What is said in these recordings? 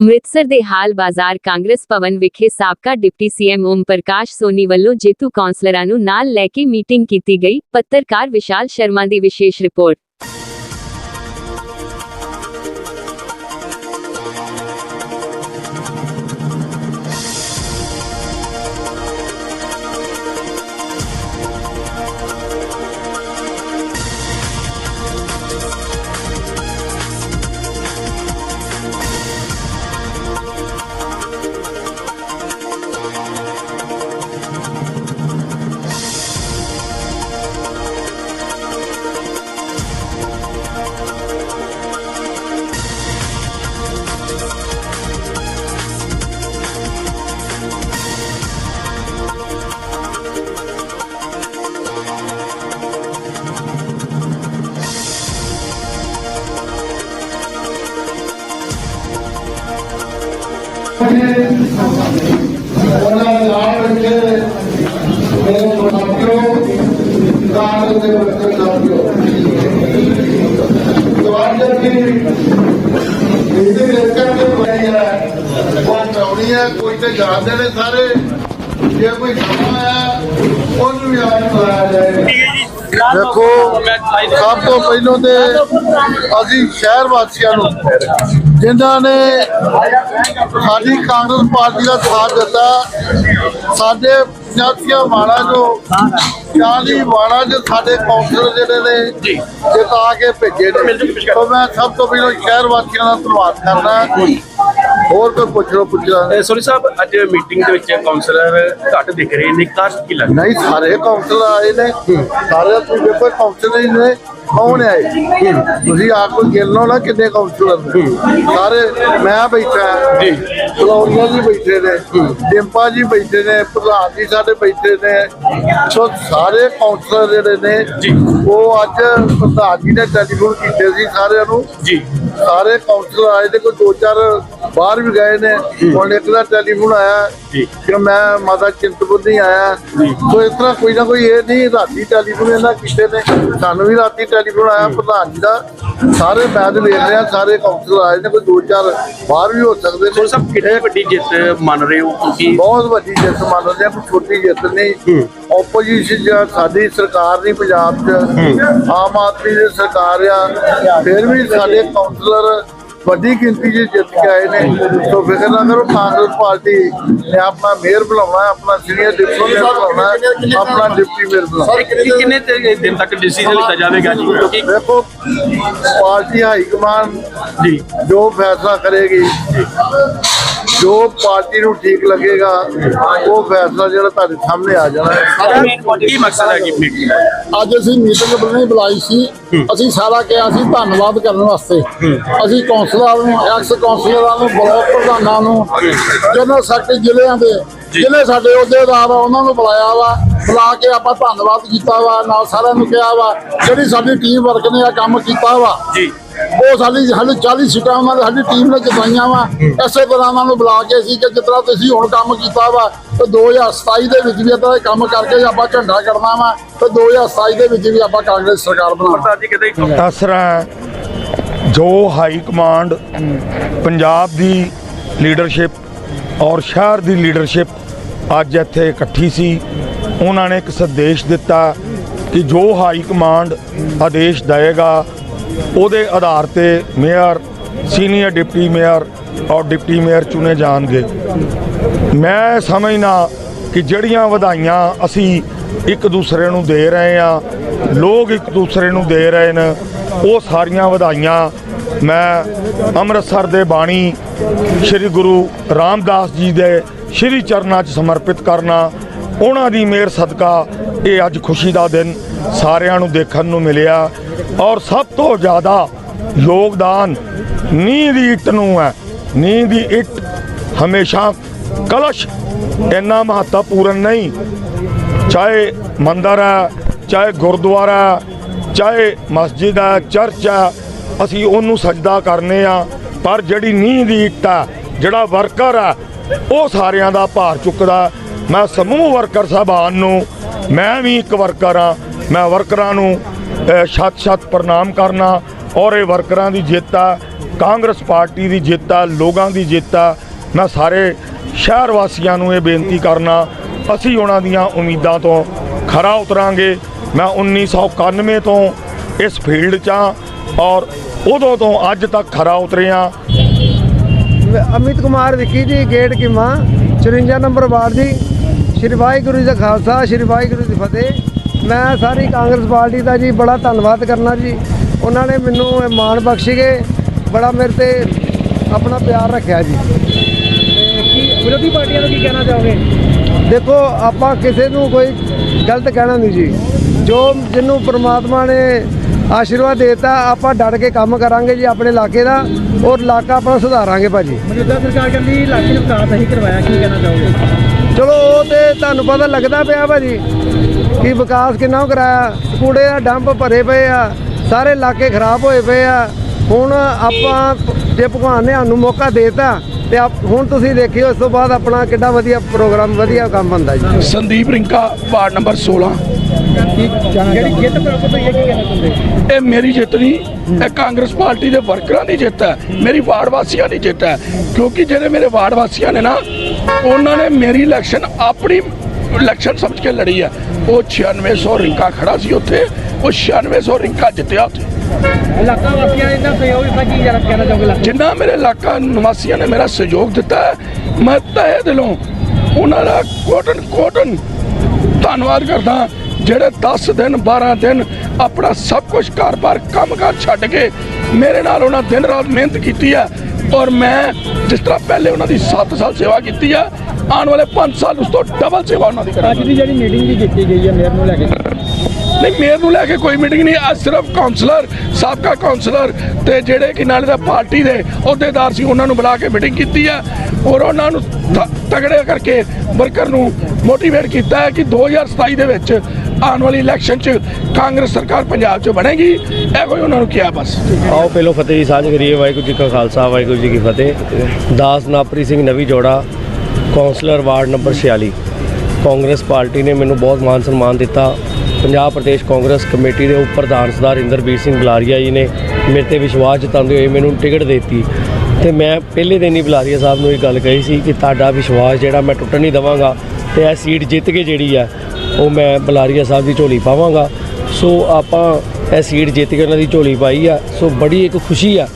ਅੰਮ੍ਰਿਤਸਰ ਦੇ ਹਾਲ ਬਾਜ਼ਾਰ ਕਾਂਗਰਸ ਭਵਨ ਵਿਖੇ ਸਾਬਕਾ ਡਿਪਟੀ ਸੀਐਮ ਓਮ ਪ੍ਰਕਾਸ਼ ਸੋਨੀ ਵੱਲੋਂ ਜੇਤੂ ਕੌਂਸਲਰਾਂ ਨੂੰ ਨਾਲ ਲੈ ਕੇ ਮੀਟਿੰਗ ਕੀਤੀ ਗਈ, ਪੱਤਰਕਾਰ ਵਿਸ਼ਾਲ ਸ਼ਰਮਾ ਦੀ ਵਿਸ਼ੇਸ਼ ਰਿਪੋਰਟ। ਤੁਹਾਡੇ ਦੀ ਇਹਦੇ ਲੈਕਚਰ ਦੇ ਬਣੀ ਹੈ ਉਹ ਚੌੜੀ ਹੈ ਕੋਈ ਤੇ ਜਾਣਦੇ ਨੇ ਸਾਰੇ ਜੇ ਕੋਈ ਸਮਾਂ ਹੈ ਉਹਨੂੰ ਵੀ ਆਪ ਬੁਲਾਇਆ ਜਾਏ ਦੇਖੋ, ਸਭ ਤੋਂ ਪਹਿਲਾਂ ਤੇ ਅਸੀਂ ਸ਼ਹਿਰ ਵਾਸੀਆਂ ਨੂੰ, ਜਿਨ੍ਹਾਂ ਨੇ ਸਾਡੀ ਕਾਂਗਰਸ ਪਾਰਟੀ ਦਾ ਸਾਥ ਦਿੱਤਾ, ਸਾਡੇ ਪੰਜਾਬੀਆਂ ਵਾਲਾ ਜੋ 40 ਵਾਲਾ ਜੋ ਸਾਡੇ ਕੌਂਸਲਰ ਜਿਹੜੇ ਨੇ ਜਿਤਾ ਕੇ ਭੇਜੇ ਨੇ। ਤਾਂ ਮੈਂ ਸਭ ਤੋਂ ਪਹਿਲਾਂ ਸ਼ਹਿਰ ਵਾਸੀਆਂ ਦਾ ਧੰਨਵਾਦ ਕਰਦਾ। ਹੋਰ ਕੋਈ ਪੁੱਛ ਲਓ ਪੁੱਛਣਾ ਅਹ ਸੋਨੀ ਸਾਹਿਬ ਅੱਜ ਮੀਟਿੰਗ ਦੇ ਵਿੱਚ ਕਾਉਂਸਲਰ ਘੱਟ ਦਿਖ ਰਹੇ ਨੇ ਕਾਸ਼ ਕੀ ਲੱਗਦਾ? ਨਹੀਂ ਸਾਰੇ ਕਾਉਂਸਲਰ ਆਏ ਨੇ। ਸਾਰੇ ਤੁਸੀਂ ਦੇਖੋ ਕਾਉਂਸਲਰ ਹੀ ਨੇ ਕੌਣ ਆਏ ਤੁਸੀਂ ਆਪ ਕੋਈ ਗਿਣ ਲਓ ਨਾ ਕਿੰਨੇ ਕਾਉਂਸਲਰ ਨੇ। ਸਾਰੇ ਮੈਂ ਬੈਠਾ ਜੀ। ਫਲੋਰੀਆ ਜੀ ਬੈਠੇ ਨੇ ਡਿੰਪਾ ਜੀ ਬੈਠੇ ਨੇ ਪ੍ਰਧਾਨ ਜੀ ਸਾਡੇ ਬੈਠੇ ਨੇ। ਸੋ ਸਾਰੇ ਕਾਉਂਸਲਰ ਜਿਹੜੇ ਨੇ ਜੀ। ਉਹ ਅੱਜ ਪ੍ਰਧਾਨ ਜੀ ਨੇ ਟੈਲੀਫੋਨ ਕੀਤੇ ਸੀ ਸਾਰਿਆਂ ਨੂੰ। ਜੀ। ਸਾਰੇ ਕਾਉਂਸਲਰ ਆਏ ਤੇ ਕੋਈ ਦੋ ਚਾਰ ਬਾਹਰ ਵੀ ਗਏ ਨੇ। ਹੁਣ ਇੱਕ ਦਾ ਟੈਲੀਫੋਨ ਆਇਆ। ਕਿ ਮੈਂ ਮਾਤਾ ਚਿੰਤਪੁਰਨੀ ਆਇਆ। ਸੋ ਇਸ ਤਰ੍ਹਾਂ ਕੋਈ ਨਾ ਕੋਈ ਇਹ ਨਹੀਂ ਰਾਤੀ ਟੈਲੀਫੋਨ ਇਹਨਾਂ ਕੀਤੇ ਨੇ। ਸਾਨੂੰ ਵੀ ਰਾਤੀ ਟੈਲੀਫੋਨ ਆਇਆ ਪ੍ਰਧਾਨ ਜੀ ਦਾ। ਸਾਰੇ ਮੈਚ ਵੇਖ ਰਹੇ ਆ ਸਾਰੇ ਕਾਉਂਸਲਰ ਆਏ ਨੇ ਕੋਈ ਦੋ ਚਾਰ ਬਾਹਰ ਵੀ ਹੋ ਸਕਦੇ ਸੋਨੀ ਸਾਹਿਬ ਕਿੰਨੀ ਵੱਡੀ ਜਿੱਤ ਮੰਨ ਰਹੇ ਹੋ ਕਿਉਂਕਿ ਬਹੁਤ ਵੱਡੀ ਜਿੱਤ ਮੰਨਦੇ ਆ ਕੋਈ ਛੋਟੀ ਜਿੱਤ ਨਹੀਂ। ਆਪੋਜੀਸ਼ਨ ਜਾਂ ਸਾਡੀ ਸਰਕਾਰ ਨਹੀਂ ਪੰਜਾਬ 'ਚ। ਆਮ ਆਦਮੀ ਦੀ ਸਰਕਾਰ ਆ। ਫਿਰ ਵੀ ਸਾਡੇ ਕਾਉਂਸਲਰ ਵੱਡੀ ਗਿਣਤੀ 'ਚ ਜਿੱਤ ਕੇ ਆਏ ਨੇ। ਸੋ ਫਿਕਰ ਨਾ ਕਰੋ ਕਾਂਗਰਸ ਪਾਰਟੀ ਨੇ ਆਪਣਾ ਮੇਅਰ ਬੁਲਾਉਣਾ ਹੈ, ਆਪਣਾ ਸੀਨੀਅਰ ਡਿਪਟੀ ਮੇਅਰ ਬੁਲਾਉਣਾ ਹੈ, ਆਪਣਾ ਡਿਪਟੀ ਮੇਅਰ ਬੁਲਾਉਣਾ ਕਿੰਨੇ ਤੇ ਦਿਨ ਤੱਕ ਡਿਸੀਜਨ ਲਿੱਤਾ ਜਾਵੇਗਾ ਜੀ? ਕਿਉਂਕਿ ਦੇਖੋ ਪਾਰਟੀ ਹਾਈ ਕਮਾਂਡ ਜੀ। ਜੋ ਫੈਸਲਾ ਕਰੇਗੀ ਜੋ ਪਾਰਟੀ ਨੂੰ ਠੀਕ ਲੱਗੇਗਾ ਉਹ ਫੈਸਲਾ ਜਿਹੜਾ ਤੁਹਾਡੇ ਸਾਹਮਣੇ ਆ ਜਾਣਾ ਹੈ। ਕੀ ਮਕਸਦ ਹੈ ਕਿ ਅੱਜ ਅਸੀਂ ਮੀਟਿੰਗ ਬੁਲਾਈ ਬੁਲਾਈ ਸੀ। ਅਸੀਂ ਸਾਰਾ ਕਿਹਾ ਸੀ ਧੰਨਵਾਦ ਕਰਨ ਵਾਸਤੇ। ਅਸੀਂ ਕੌਂਸਲਰਾਂ ਨੂੰ ਐਕਸ ਕੌਂਸਲਰਾਂ ਨੂੰ ਬਲਾਕ ਪ੍ਰਧਾਨਾਂ ਨੂੰ ਜਨਰਲ ਸੈਕਟਰੀ ਜ਼ਿਲ੍ਹਿਆਂ ਦੇ ਜ਼ਿਲ੍ਹੇ ਸਾਡੇ ਅਹੁਦੇਦਾਰ ਆ ਉਹਨਾਂ ਨੂੰ ਬੁਲਾਇਆ ਵਾ ਬੁਲਾ ਕੇ ਆਪਾਂ ਧੰਨਵਾਦ ਕੀਤਾ ਵਾ ਨਾਲ ਸਾਰਿਆਂ ਨੂੰ ਕਿਹਾ ਵਾ ਜਿਹੜੀ ਸਾਡੀ ਟੀਮ ਵਰਕ ਨੇ ਆ ਕੰਮ ਕੀਤਾ ਵਾ। ਜੀ। ਉਹ ਸਾਡੀ ਸਾਡੀ 40 ਸੀਟਾਂ ਉਹਨਾਂ ਨੇ ਸਾਡੀ ਟੀਮ ਨੇ ਜਿਤਾਈਆਂ ਵਾ। ਇਸੇ ਤਰ੍ਹਾਂ ਉਹਨਾਂ ਨੂੰ ਬੁਲਾ ਕੇ ਸੀ ਕਿ ਜਿਸ ਤਰ੍ਹਾਂ ਤੁਸੀਂ ਹੁਣ ਕੰਮ ਕੀਤਾ ਵਾ ਤੇ 2027 ਦੇ ਵਿੱਚ ਵੀ ਇਦਾਂ ਦੇ ਕੰਮ ਕਰਕੇ ਆਪਾਂ ਝੰਡਾ ਕੱਢਣਾ ਵਾ ਤੇ 2027 ਦੇ ਵਿੱਚ ਵੀ ਆਪਾਂ ਕਾਂਗਰਸ ਸਰਕਾਰ ਬਣਾਵਾਂਗੇ ਪ੍ਰਧਾਨ ਜੀ ਕਹਿੰਦੇ ਅਸਰਾਂ ਜੋ ਹਾਈ ਕਮਾਂਡ ਪੰਜਾਬ ਦੀ ਲੀਡਰਸ਼ਿਪ ਔਰ ਸ਼ਹਿਰ ਦੀ ਲੀਡਰਸ਼ਿਪ ਅੱਜ ਇੱਥੇ ਇਕੱਠੀ ਸੀ, ਉਹਨਾਂ ਨੇ ਇੱਕ ਸੰਦੇਸ਼ ਦਿੱਤਾ ਕਿ ਜੋ ਹਾਈ ਕਮਾਂਡ ਆਦੇਸ਼ ਦੇਵੇਗਾ, ਉਹਦੇ ਆਧਾਰ ਤੇ ਮੇਅਰ, ਸੀਨੀਅਰ ਡਿਪਟੀ ਮੇਅਰ ਔਰ ਡਿਪਟੀ ਮੇਅਰ ਚੁਣੇ ਜਾਣਗੇ। ਮੈਂ ਸਮਝਣਾ ਕਿ ਜਿਹੜੀਆਂ ਵਧਾਈਆਂ ਅਸੀਂ ਇੱਕ ਦੂਸਰੇ ਨੂੰ ਦੇ ਰਹੇ ਆ ਲੋਕ ਇੱਕ ਦੂਸਰੇ ਨੂੰ ਦੇ ਰਹੇ ਨੇ ਉਹ ਸਾਰੀਆਂ ਵਧਾਈਆਂ ਮੈਂ ਅੰਮ੍ਰਿਤਸਰ ਦੇ ਬਾਣੀ ਸ੍ਰੀ ਗੁਰੂ ਰਾਮਦਾਸ ਜੀ ਦੇ ਸ੍ਰੀ ਚਰਨਾਂ 'ਚ ਸਮਰਪਿਤ ਕਰਨਾ ਉਹਨਾਂ ਦੀ ਮਿਹਰ ਸਦਕਾ ਇਹ ਅੱਜ ਖੁਸ਼ੀ ਦਾ ਦਿਨ ਸਾਰਿਆਂ ਨੂੰ ਦੇਖਣ ਨੂੰ ਮਿਲਿਆ ਔਰ ਸਭ ਤੋਂ ਜ਼ਿਆਦਾ ਯੋਗਦਾਨ ਨੀਂਹ ਦੀ ਇੱਟ ਨੂੰ ਹੈ। ਨੀਂਹ ਦੀ ਇੱਟ ਹਮੇਸ਼ਾ ਕਲਸ਼ ਇੰਨਾ ਮਹੱਤਵਪੂਰਨ ਨਹੀਂ। ਚਾਹੇ ਮੰਦਰ ਹੈ ਚਾਹੇ ਗੁਰਦੁਆਰਾ ਹੈ, ਚਾਹੇ ਮਸਜਿਦ ਹੈ, ਚਰਚ ਹੈ, ਅਸੀਂ ਉਹਨੂੰ ਸਜਦਾ ਕਰਨੇ ਆ, ਪਰ ਜਿਹੜੀ ਨੀਂਹ ਦੀ ਇੱਟ ਹੈ ਜਿਹੜਾ ਵਰਕਰ ਹੈ ਉਹ ਸਾਰਿਆਂ ਦਾ ਭਾਰ ਚੁੱਕਦਾ। ਮੈਂ ਸਮੂਹ ਵਰਕਰ ਸਾਹਿਬਾਨ ਨੂੰ, ਮੈਂ ਵੀ ਇੱਕ ਵਰਕਰ ਹਾਂ ਮੈਂ ਵਰਕਰਾਂ ਨੂੰ ਛੱਤ ਛੱਤ ਪ੍ਰਣਾਮ ਕਰਨਾ, ਔਰ ਇਹ ਵਰਕਰਾਂ ਦੀ ਜਿੱਤ ਹੈ ਕਾਂਗਰਸ ਪਾਰਟੀ ਦੀ ਜਿੱਤ ਆ, ਲੋਕਾਂ ਦੀ ਜਿੱਤ ਆ, ਮੈਂ ਸਾਰੇ ਸ਼ਹਿਰ ਵਾਸੀਆਂ ਨੂੰ ਇਹ ਬੇਨਤੀ ਕਰਨਾ, ਅਸੀਂ ਉਹਨਾਂ ਦੀਆਂ ਉਮੀਦਾਂ ਤੋਂ ਖਰਾ ਉਤਰਾਂਗੇ। ਮੈਂ 1991 ਤੋਂ ਇਸ ਫੀਲਡ 'ਚ ਹਾਂ ਔਰ ਉਦੋਂ ਤੋਂ ਅੱਜ ਤੱਕ ਖਰਾ ਉਤਰਿਆ। ਅਮਿਤ ਕੁਮਾਰ ਵਿੱਕੀ ਜੀ ਗੇਟ ਕਿਮਾ 54 ਨੰਬਰ ਵਾਰਡ ਜੀ ਸ਼੍ਰੀ ਵਾਹਿਗੁਰੂ ਜੀ ਦਾ ਖਾਲਸਾ ਸ਼੍ਰੀ ਵਾਹਿਗੁਰੂ ਜੀ ਦੀ ਫਤਿਹ। ਮੈਂ ਸਾਰੀ ਕਾਂਗਰਸ ਪਾਰਟੀ ਦਾ ਜੀ ਬੜਾ ਧੰਨਵਾਦ ਕਰਨਾ ਜੀ। ਉਹਨਾਂ ਨੇ ਮੈਨੂੰ ਇਹ ਮਾਣ ਬਖਸ਼ੀਗੇ ਬੜਾ ਮੇਰੇ ਤੇ ਆਪਣਾ ਪਿਆਰ ਰੱਖਿਆ ਜੀ। ਕੀ ਵਿਰੋਧੀ ਪਾਰਟੀਆਂ ਨੂੰ ਕੀ ਕਹਿਣਾ ਚਾਹੋਗੇ? ਦੇਖੋ ਆਪਾਂ ਕਿਸੇ ਨੂੰ ਕੋਈ ਗਲਤ ਕਹਿਣਾ ਨਹੀਂ ਜੀ। ਜੋ ਜਿਹਨੂੰ ਪ੍ਰਮਾਤਮਾ ਨੇ ਆਸ਼ੀਰਵਾਦ ਦੇਤਾ ਆਪਾਂ ਡਟ ਕੇ ਕੰਮ ਕਰਾਂਗੇ ਜੀ ਆਪਣੇ ਇਲਾਕੇ ਦਾ ਔਰ ਇਲਾਕਾ ਆਪਣਾ ਸੁਧਾਰਾਂਗੇ ਭਾਜੀ। ਮੌਜੂਦਾ ਸਰਕਾਰ ਕਹਿੰਦੀ ਇਲਾਕੇ ਨੂੰ ਵਿਕਾਸ ਨਹੀਂ ਕਰਵਾਇਆ ਕੀ ਕਹਿਣਾ ਚਾਹੋਗੇ? ਚਲੋ ਉਹ ਤੇ ਤੁਹਾਨੂੰ ਪਤਾ ਲੱਗਦਾ ਪਿਆ ਭਾਜੀ ਕਿ ਵਿਕਾਸ ਕਿੰਨਾ ਕਰਾਇਆ। ਕੂੜੇ ਦਾ ਡੰਪ ਭਰੇ ਪਏ ਆ ਸਾਰੇ ਇਲਾਕੇ ਖਰਾਬ ਹੋਏ ਪਏ ਆ। ਹੁਣ ਆਪਾਂ ਜੇ ਭਗਵਾਨ ਨੇ ਸਾਨੂੰ ਮੌਕਾ ਦੇਤਾ ਤੇ ਆਪ- ਹੁਣ ਤੁਸੀਂ ਦੇਖਿਓ ਇਸ ਤੋਂ ਬਾਅਦ ਆਪਣਾ ਕਿੱਡਾ ਵਧੀਆ ਪ੍ਰੋਗਰਾਮ ਵਧੀਆ ਕੰਮ ਬੰਦਾ ਜੀ। ਸੰਦੀਪ ਰਿੰਕਾ ਵਾਰਡ ਨੰਬਰ 16 ਜਿਹੜੀ ਜਿੱਤ ਪ੍ਰਾਪਤ ਹੋਈ ਹੈ ਕੀ ਕਹਿਣਾ ਚਾਹੁੰਦੇ ਇਹ ਮੇਰੀ ਜਿੱਤ ਨਹੀਂ ਇਹ ਕਾਂਗਰਸ ਪਾਰਟੀ ਦੇ ਵਰਕਰਾਂ ਦੀ ਜਿੱਤ ਹੈ ਮੇਰੀ ਵਾਰਡ ਵਾਸੀਆਂ ਦੀ ਜਿੱਤ ਹੈ। ਕਿਉਂਕਿ ਜਿਹੜੇ ਮੇਰੇ ਵਾਰਡ ਵਾਸੀਆਂ ਨੇ ਨਾ ਉਹਨਾਂ ਨੇ ਮੇਰੀ ਇਲੈਕਸ਼ਨ ਆਪਣੀ ਇਲੈਕਸ਼ਨ ਸਮਝ ਕੇ ਲੜੀ ਹੈ। ਉਹ 9600 ਰਿੰਕਾ ਖੜਾ ਸੀ ਉੱਥੇ ਉਹ 9600 ਰਿੰਕਾ ਜਿੱਤਿਆ ਉੱਥੇ। ਇਲਾਕਾ ਵਾਸੀਆਂ ਨੇ ਸਹਿਯੋਗ ਦਿੱਤਾ ਕੀ ਜਰਾ ਕਹਿਣਾ ਚਾਹੋਗੇ ਜਿੰਨਾ ਮੇਰੇ ਇਲਾਕਾ ਨਿਵਾਸੀਆਂ ਨੇ ਮੇਰਾ ਸਹਿਯੋਗ ਦਿੱਤਾ ਮੈਂ ਤਹਿ ਦਿਲੋਂ ਉਹਨਾਂ ਦਾ ਕੋਟਨ ਕੋਟਨ ਧੰਨਵਾਦ ਕਰਦਾ ਜਿਹੜੇ 10 ਦਿਨ 12 ਦਿਨ ਆਪਣਾ ਸਭ ਕੁਝ ਘਰ-ਬਾਰ ਕੰਮ-ਕਾਰ ਛੱਡ ਕੇ ਮੇਰੇ ਨਾਲ ਉਹਨਾਂ ਦਿਨ ਰਾਤ ਮਿਹਨਤ ਕੀਤੀ ਹੈ ਔਰ ਮੈਂ ਜਿਸ ਤਰ੍ਹਾਂ ਪਹਿਲੇ ਉਹਨਾਂ ਦੀ 7 ਸਾਲ ਸੇਵਾ ਕੀਤੀ ਹੈ ਆਉਣ ਵਾਲੇ 5 ਸਾਲ ਉਸ ਤੋਂ ਡਬਲ ਸੇਵਾ ਉਹਨਾਂ ਦੀ ਕਰਾਂਗਾ। ਅੱਜ ਦੀ ਜਿਹੜੀ ਮੀਟਿੰਗ ਵੀ ਕੀਤੀ ਗਈ ਹੈ ਮੇਅਰ ਨੂੰ ਲੈ ਕੇ। ਨਹੀਂ ਮੇਅਰ ਨੂੰ ਲੈ ਕੇ ਕੋਈ ਮੀਟਿੰਗ ਨਹੀਂ ਅੱਜ ਸਿਰਫ ਕਾਉਂਸਲਰ ਸਾਬਕਾ ਕਾਉਂਸਲਰ ਤੇ ਜਿਹੜੇ ਕਿ ਨਾਲੇ ਦਾ ਪਾਰਟੀ ਦੇ ਅਹੁਦੇਦਾਰ ਸੀ ਉਹਨਾਂ ਨੂੰ ਬੁਲਾ ਕੇ ਮੀਟਿੰਗ ਕੀਤੀ ਹੈ ਔਰ ਉਹਨਾਂ ਨੂੰ ਤਗੜੇ ਕਰਕੇ ਵਰਕਰ ਨੂੰ ਮੋਟੀਵੇਟ ਕੀਤਾ ਹੈ ਕਿ 2027 ਦੇ ਵਿੱਚ ਆਉਣ ਵਾਲੀ ਇਲੈਕਸ਼ਨ 'ਚ ਕਾਂਗਰਸ ਸਰਕਾਰ ਪੰਜਾਬ 'ਚ ਬਣੇਗੀ, ਇਹੋ ਹੀ ਉਹਨਾਂ ਨੂੰ ਕਿਹਾ ਬਸ। ਆਓ ਪਹਿਲੋਂ ਫਤਿਹ ਜੀ, ਸਾਂਝ ਕਰੀਏ, ਵਾਹਿਗੁਰੂ ਜੀ ਕਾ ਖਾਲਸਾ, ਵਾਹਿਗੁਰੂ ਜੀ ਕੀ ਫਤਿਹ। ਦਾਸ ਨਾਪਰੀ ਸਿੰਘ ਨਵੀ ਜੋੜਾ, councillor ward number 46 Congress party ਨੇ ਮੈਨੂੰ ਬਹੁਤ ਮਾਨ ਸਨਮਾਨ ਦਿੱਤਾ। ਪੰਜਾਬ ਪ੍ਰਦੇਸ਼ ਕਾਂਗਰਸ ਕਮੇਟੀ ਦੇ ਉਪ ਪ੍ਰਧਾਨ ਸਰਦਾਰ ਇੰਦਰਬੀਰ ਸਿੰਘ ਬਲਾਰੀਆ ਜੀ ਨੇ ਮੇਰੇ ਤੇ ਵਿਸ਼ਵਾਸ ਜਤਾਉਂਦੇ ਹੋਏ ਮੈਨੂੰ ਟਿਕਟ ਦਿੱਤੀ। ਤੇ ਮੈਂ ਪਹਿਲੇ ਦਿਨ ਹੀ ਬਲਾਰੀਆ ਸਾਹਿਬ ਨੂੰ ਇਹ ਗੱਲ ਕਹੀ ਸੀ ਕਿ ਤੁਹਾਡਾ ਵਿਸ਼ਵਾਸ ਜਿਹੜਾ ਮੈਂ ਟੁੱਟਣ ਨਹੀਂ ਦਵਾਂਗਾ, ਤੇ ਇਹ ਸੀਟ ਜਿੱਤ ਕੇ ਜਿਹੜੀ ਆ ਉਹ ਮੈਂ ਬਲਾਰੀਆ ਸਾਹਿਬ ਦੀ ਝੋਲੀ ਪਾਵਾਂਗਾ। ਸੋ ਆਪਾਂ ਇਹ ਸੀਟ ਜਿੱਤ ਕੇ ਉਹਨਾਂ ਦੀ ਝੋਲੀ ਪਾਈ ਆ। ਸੋ ਬੜੀ ਇੱਕ ਖੁਸ਼ੀ ਆ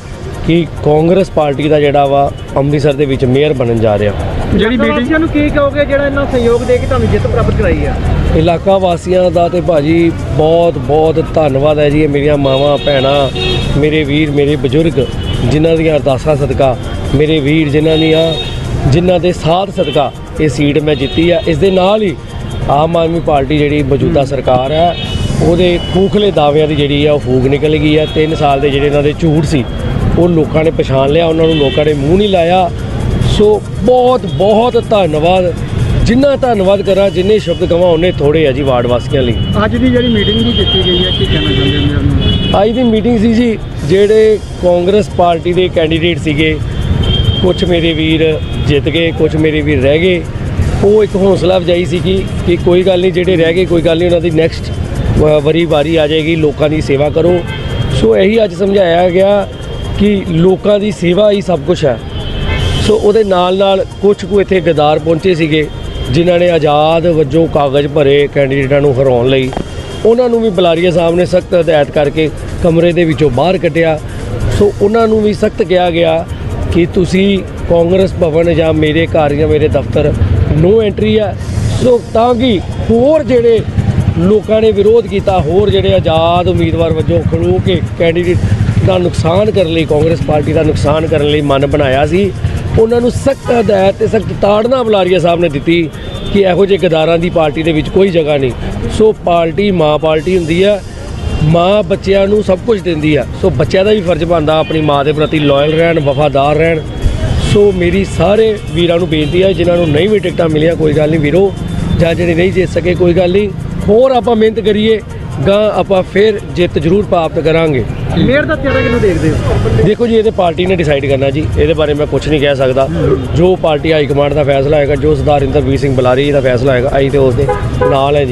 ਕਿ ਕਾਂਗਰਸ ਪਾਰਟੀ ਦਾ ਜਿਹੜਾ ਵਾ ਅੰਮ੍ਰਿਤਸਰ ਦੇ ਵਿੱਚ ਮੇਅਰ ਬਣਨ ਜਾ ਰਿਹਾ। ਜਿਹੜੀ ਮੀਟਿੰਗ ਨੂੰ ਕੀ ਕਹੋਗੇ ਜਿਹੜਾ ਇਹਨਾਂ ਸਹਿਯੋਗ ਦੇ ਕੇ ਤੁਹਾਨੂੰ ਜਿੱਤ ਪ੍ਰਾਪਤ ਕਰਾਈ ਹੈ ਇਲਾਕਾ ਵਾਸੀਆਂ ਦਾ ਤੇ ਭਾਜੀ ਬਹੁਤ ਬਹੁਤ ਧੰਨਵਾਦ ਹੈ ਜੀ ਇਹ ਮੇਰੀਆਂ ਮਾਵਾਂ ਭੈਣਾਂ ਮੇਰੇ ਵੀਰ ਮੇਰੇ ਬਜ਼ੁਰਗ ਜਿਨ੍ਹਾਂ ਦੀਆਂ ਅਰਦਾਸਾਂ ਸਦਕਾ ਮੇਰੇ ਵੀਰ ਜਿਨ੍ਹਾਂ ਦੀਆਂ ਜਿਨ੍ਹਾਂ ਦੇ ਸਾਥ ਸਦਕਾ ਇਹ ਸੀਟ ਮੈਂ ਜਿੱਤੀ ਆ। ਇਸ ਦੇ ਨਾਲ ਹੀ ਆਮ ਆਦਮੀ ਪਾਰਟੀ ਜਿਹੜੀ ਮੌਜੂਦਾ ਸਰਕਾਰ ਹੈ ਉਹਦੇ ਖੂਖਲੇ ਦਾਅਵਿਆਂ ਦੀ ਜਿਹੜੀ ਆ ਉਹ ਫੂਕ ਨਿਕਲ ਗਈ ਆ। 3 ਸਾਲ ਦੇ ਜਿਹੜੇ ਇਹਨਾਂ ਦੇ ਝੂਠ ਸੀ ਉਹ ਲੋਕਾਂ ਨੇ ਪਛਾਣ ਲਿਆ ਉਹਨਾਂ ਨੂੰ ਲੋਕਾਂ ਨੇ ਮੂੰਹ ਨਹੀਂ ਲਾਇਆ। ਸੋ ਬਹੁਤ ਬਹੁਤ ਧੰਨਵਾਦ। ਜਿੰਨਾ ਧੰਨਵਾਦ ਕਰਾਂ ਜਿੰਨੇ ਸ਼ਬਦ ਕਵਾਂ ਉਹਨੇ ਥੋੜੇ ਆ ਜੀ ਵਾਰਡ ਵਾਸੀਆਂ ਲਈ। ਅੱਜ ਦੀ ਜਿਹੜੀ ਮੀਟਿੰਗ ਵੀ ਕੀਤੀ ਗਈ ਹੈ ਕੀ ਕਹਿਣਾ ਚਾਹੁੰਦੇ ਹੋ ਮੇਅਰ ਨੂੰ? ਅੱਜ ਦੀ ਮੀਟਿੰਗ ਸੀ ਜੀ ਜਿਹੜੇ ਕਾਂਗਰਸ ਪਾਰਟੀ ਦੇ ਕੈਂਡੀਡੇਟ ਸੀਗੇ। ਕੁਝ ਮੇਰੇ ਵੀਰ ਜਿੱਤ ਗਏ ਕੁਝ ਮੇਰੇ ਵੀਰ ਰਹਿ ਗਏ। ਉਹ ਇੱਕ ਹੌਸਲਾ ਅਫਜਾਈ ਸੀ ਕਿ ਕਿ ਕੋਈ ਗੱਲ ਨਹੀਂ, ਜਿਹੜੇ ਰਹਿ ਗਏ, ਕੋਈ ਗੱਲ ਨਹੀਂ, ਉਹਨਾਂ ਦੀ ਨੈਕਸਟ ਵਰੀ ਵਾਰੀ ਆ ਜਾਏਗੀ, ਲੋਕਾਂ ਦੀ ਸੇਵਾ ਕਰੋ। ਸੋ ਇਹੀ ਅੱਜ ਸਮਝਾਇਆ ਗਿਆ ਕਿ ਲੋਕਾਂ ਦੀ ਸੇਵਾ ਹੀ ਸਭ ਕੁਝ ਹੈ। ਸੋ ਉਹਦੇ ਨਾਲ ਨਾਲ ਕੁਝ ਕੁ ਇੱਥੇ ਗਦਾਰ ਪਹੁੰਚੇ ਸੀਗੇ, ਜਿਨ੍ਹਾਂ ਨੇ ਆਜ਼ਾਦ ਵਜੋਂ ਕਾਗਜ਼ ਭਰੇ ਕੈਂਡੀਡੇਟਾਂ ਨੂੰ ਹਰਾਉਣ ਲਈ। ਉਹਨਾਂ ਨੂੰ ਵੀ ਬਲਾਰੀਆ ਸਾਹਿਬ ਨੇ ਸਖਤ ਹਦਾਇਤ ਕਰਕੇ ਕਮਰੇ ਦੇ ਵਿੱਚੋਂ ਬਾਹਰ ਕੱਢਿਆ। ਸੋ ਉਹਨਾਂ ਨੂੰ ਵੀ ਸਖਤ ਕਿਹਾ ਗਿਆ ਕਿ ਤੁਸੀਂ ਕਾਂਗਰਸ ਭਵਨ ਜਾਂ ਮੇਰੇ ਘਰ ਜਾਂ ਮੇਰੇ ਦਫ਼ਤਰ ਨੋ ਐਂਟਰੀ ਹੈ ਸੋ ਤਾਂ ਕਿ ਹੋਰ ਜਿਹੜੇ ਲੋਕਾਂ ਨੇ ਵਿਰੋਧ ਕੀਤਾ, ਹੋਰ ਜਿਹੜੇ ਆਜ਼ਾਦ ਉਮੀਦਵਾਰ ਵਜੋਂ ਖੜੋ ਕੇ ਕੈਂਡੀਡੇਟ ਦਾ ਨੁਕਸਾਨ ਕਰਨ ਲਈ, ਕਾਂਗਰਸ ਪਾਰਟੀ ਦਾ ਨੁਕਸਾਨ ਕਰਨ ਲਈ ਮਨ ਬਣਾਇਆ ਸੀ, ਉਹਨਾਂ ਨੂੰ ਸਖਤ ਹਦਾਇਤ ਤੇ ਸਖਤ ਤਾੜਨਾ ਬੁਲਾਰੀਆ ਸਾਹਿਬ ਨੇ ਦਿੱਤੀ ਕਿ ਇਹੋ ਜਿਹੇ ਗਦਾਰਾਂ ਦੀ ਪਾਰਟੀ ਦੇ ਵਿੱਚ ਕੋਈ ਜਗ੍ਹਾ ਨਹੀਂ। ਸੋ ਪਾਰਟੀ ਮਾਂ ਪਾਰਟੀ ਹੁੰਦੀ ਹੈ ਮਾਂ ਬੱਚਿਆਂ ਨੂੰ ਸਭ ਕੁਝ ਦਿੰਦੀ ਆ। ਸੋ ਬੱਚਿਆਂ ਦਾ ਵੀ ਫਰਜ਼ ਬਣਦਾ ਆਪਣੀ ਮਾਂ ਦੇ ਪ੍ਰਤੀ ਲਾਇਲ ਰਹਿਣ, ਵਫਾਦਾਰ ਰਹਿਣ। ਸੋ ਮੇਰੀ ਸਾਰੇ ਵੀਰਾਂ ਨੂੰ ਬੇਨਤੀ ਹੈ ਜਿਨ੍ਹਾਂ ਨੂੰ ਨਹੀਂ ਵੀ ਟਿਕਟਾਂ ਮਿਲੀਆਂ ਕੋਈ ਗੱਲ ਨਹੀਂ ਵੀਰੋ ਜਾਂ ਜਿਹੜੇ ਨਹੀਂ ਜਿੱਤ ਸਕੇ ਕੋਈ ਗੱਲ ਨਹੀਂ। ਹੋਰ ਆਪਾਂ ਮਿਹਨਤ ਕਰੀਏ ਗਾਂ ਆਪਾਂ ਫਿਰ ਜਿੱਤ ਜ਼ਰੂਰ ਪ੍ਰਾਪਤ ਕਰਾਂਗੇ। ਮੇਅਰ ਦਾ ਚਿਹਰਾ ਕਿਹਨੂੰ ਦੇਖਦੇ ਹੋ? ਦੇਖੋ ਜੀ ਇਹ ਤੇ ਪਾਰਟੀ ਨੇ ਡਿਸਾਈਡ ਕਰਨਾ ਜੀ ਇਹਦੇ ਬਾਰੇ ਮੈਂ ਕੁਝ ਨਹੀਂ ਕਹਿ ਸਕਦਾ। ਜੋ ਪਾਰਟੀ ਹਾਈ ਕਮਾਂਡ ਦਾ ਫੈਸਲਾ ਹੋਏਗਾ ਜੋ ਸਰਦਾਰ ਇੰਦਰਵੀਰ ਸਿੰਘ ਬੁਲਾਰੀ ਜੀ ਦਾ ਫੈਸਲਾ ਹੋਏਗਾ ਅਸੀਂ ਤੇ ਉਸ ਦੇ ਨਾਲ ਹੈ ਜੀ।